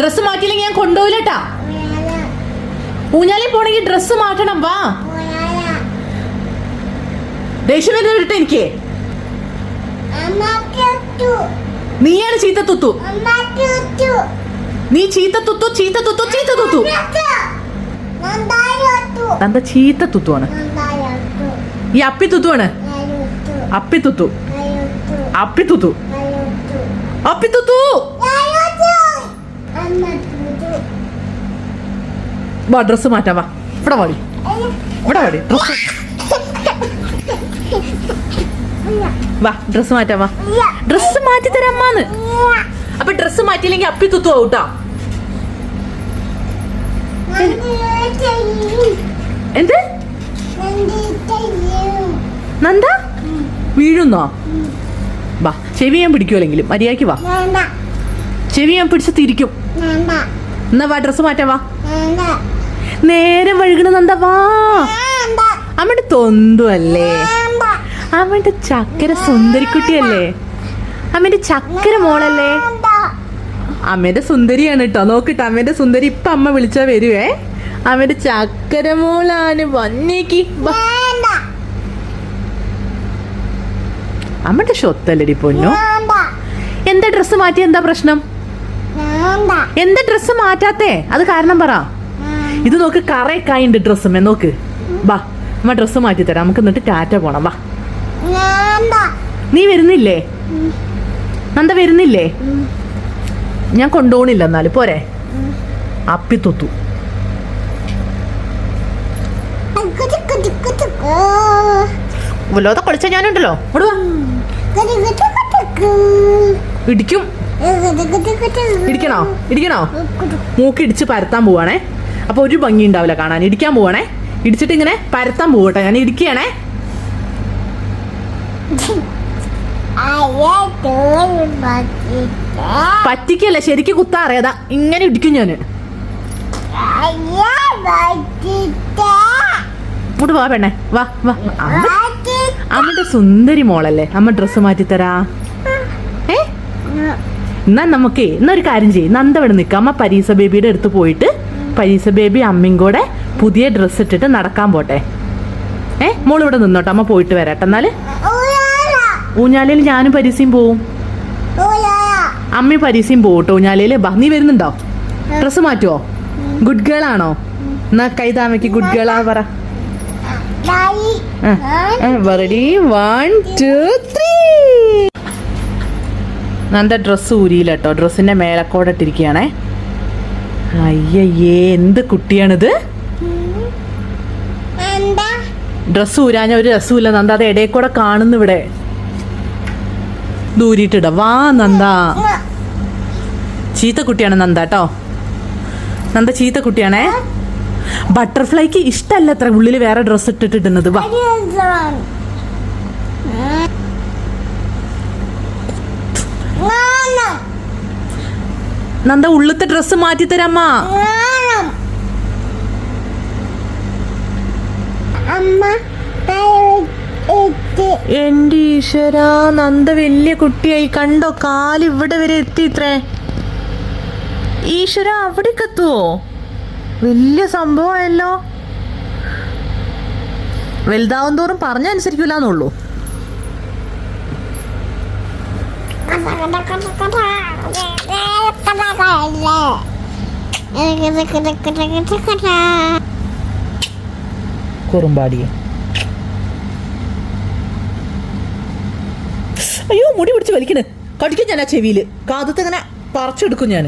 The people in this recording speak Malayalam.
ഡ്രസ്സ് മാറ്റിയില്ലെങ്കിൽ ഞാൻ കൊണ്ടുപോയില്ലട്ടാ ഊഞ്ഞാലിൽ പോണെങ്കിൽ ഡ്രസ്സ് മാറ്റണം വാ. ദേഷ്യം വരുന്നിട്ട് എനിക്ക്. നീയാണ് ചീത്ത തുത്തു. നീ ചീത്ത തുത്തു ചീത്ത തുത്തു ചീത്ത തുത്തു. എന്താ ചീത്ത തുത്തുവാണ്. ഈ അപ്പി തുത്തുവാണ്. അപ്പി തുത്തു. അപ്പി തുത്തു. അപ്പി തുത്തു. വാ ഡ്രസ്സ് വാ. ഇവിടെ വാടി. ഇവിടെ വാടി വാ ഡ്രസ്സ് മാറ്റാം വാ. ഡ്രസ്സ് മാറ്റി തരാം അമ്മാന്ന്. അപ്പൊ ഡ്രസ്സ് മാറ്റിയില്ലെങ്കിൽ അപ്പി തുത്തു ഔട്ടാ എന്ത്? നന്ദ? വീഴുന്നോ? വാ ചെവി ഞാൻ പിടിക്കുമല്ലെങ്കിലും മര്യാദയ്ക്ക് വാ. ചെവി ഞാൻ പിടിച്ച് തിരിക്കും. എന്നാ വാ ഡ്രസ്സ് മാറ്റാ വാ. നേരെ വഴുകണ നന്ദ വാ. അമ്മയുടെ തൊന്തു അല്ലേ അമ്മയുടെ ചക്കര സുന്ദരിക്കുട്ടിയല്ലേ? അമ്മയുടെ ചക്കര മോളല്ലേ? അമ്മയുടെ സുന്ദരിയാണ് കേട്ടോ നോക്കിട്ടോ അമ്മയുടെ സുന്ദരി ഇപ്പൊ അമ്മ വിളിച്ചാ വരുവേ. അമ്മയുടെ ചക്കര മോളാണ് വന്നേക്ക്. അമ്മയുടെ ഷൊത്തല്ലടി പൊന്നു. എന്താ ഡ്രസ്സ് മാറ്റി എന്താ പ്രശ്നം? എന്താ ഡ്രസ്സ് മാറ്റാത്തേ? അത് കാരണം പറ. ഇത് നോക്ക് കറേ കായുണ്ട് ഡ്രസ്സുമേ നോക്ക്. വാ അമ്മ ഡ്രസ്സ് മാറ്റി തരാം. നമുക്ക് എന്നിട്ട് ടാറ്റ പോണം. വാ. നീ വരുന്നില്ലേ? നന്ദ വരുന്നില്ലേ? ഞാൻ കൊണ്ടുപോണില്ല എന്നാലും. പോരെ. അപ്പി തുത്തു വല്ലാതെ കളിച്ച ഞാനുണ്ടല്ലോ. ഇടിക്കും. ഇടിക്കണോ? ഇടിക്കണോ? മൂക്ക് ഇടിച്ച് പരത്താൻ പോവാണേ. അപ്പൊ ഒരു ഭംഗി ഉണ്ടാവില്ല കാണാൻ. ഇടിക്കാൻ പോവാണേ. ഇടിച്ചിട്ട് ഇങ്ങനെ പരത്താൻ പോവട്ടെ. ഞാൻ ഇടിക്കുകയാണേ. പറ്റിക്കല്ല? ശരിക്കും കുത്താ അറിയാതാ. ഇങ്ങനെ ഇടിക്കും ഞാൻ. ഇങ്ങോട്ട് വാ പെണ്ണേ. വാ വാ. അമ്മ അമ്മയുടെ സുന്ദരി മോളല്ലേ? അമ്മ ഡ്രസ്സ് മാറ്റിത്തരാ. ഏ? എന്നാ നമുക്ക് എന്നൊരു കാര്യം ചെയ്യും. നന്ദ ഇവിടെ നിൽക്കാം. അമ്മ പരീസ ബേബിയുടെ അടുത്ത് പോയിട്ട് പരീസ ബേബി അമ്മയും കൂടെ പുതിയ ഡ്രസ്സ് ഇട്ടിട്ട് നടക്കാൻ പോട്ടെ. ഏ? മോൾ ഇവിടെ നിന്നോട്ടെ. അമ്മ പോയിട്ട് വരാട്ടെ. എന്നാൽ? ഊഞ്ഞാലയിൽ ഞാനും പരീസയും പോവും. അമ്മയും പരീസയും പോകട്ടോ ഊഞ്ഞാലയിൽ ബാ നീ വരുന്നുണ്ടോ? ഡ്രസ്സ് മാറ്റുവോ? ഗുഡ് ഗേൾ ആണോ? എന്നാ കൈ താമയ്ക്ക് ഗുഡ് ഗേൾ ആ പറ. Ready one two three Nanda dress ഊരിയില്ല കേട്ടോ ഡ്രസ്സിന്റെ മേലക്കോടെ ഇട്ടിരിക്കുകയാണേ. അയ്യയ്യേ എന്ത് കുട്ടിയാണിത്? ഡ്രസ് ഊരാഞ്ഞ ഒരു രസമില്ല നന്ദ അത് ഇടയിൽ കൂടെ കാണുന്നു ഇവിടെ. ദൂരിട്ടിട വാ നന്ദ. ചീത്ത കുട്ടിയാണ് നന്ദ കേട്ടോ നന്ദ ചീത്ത കുട്ടിയാണേ. ബട്ടർഫ്ലൈക്ക് ഇഷ്ടല്ല അത്ര. ഉള്ളിൽ വേറെ ഡ്രസ്സ് ഇട്ടിട്ടിടുന്നത് വാ. നന്ദ ഉള്ളത്തെ ഡ്രസ്സ് മാറ്റി തരാമ്മ. എന്റെ ഈശ്വര നന്ദ വലിയ കുട്ടിയായി. കണ്ടോ കാൽ ഇവിടെ വരെ എത്തി ഇത്രേ. ഈശ്വര അവിടേക്ക് എത്തുവോ വലിയ സംഭവമായല്ലോ. വലുതാവും തോറും പറഞ്ഞനുസരിക്കൂലെന്നുള്ളൂ. കുറുമ്പാടി അയ്യോ മുടി പിടിച്ച് വലിക്കണേ. കടിക്കും ഞാൻ ആ ചെവിയിൽ. കാതത്ത് ഇങ്ങനെ പറിച്ചെടുക്കും ഞാൻ.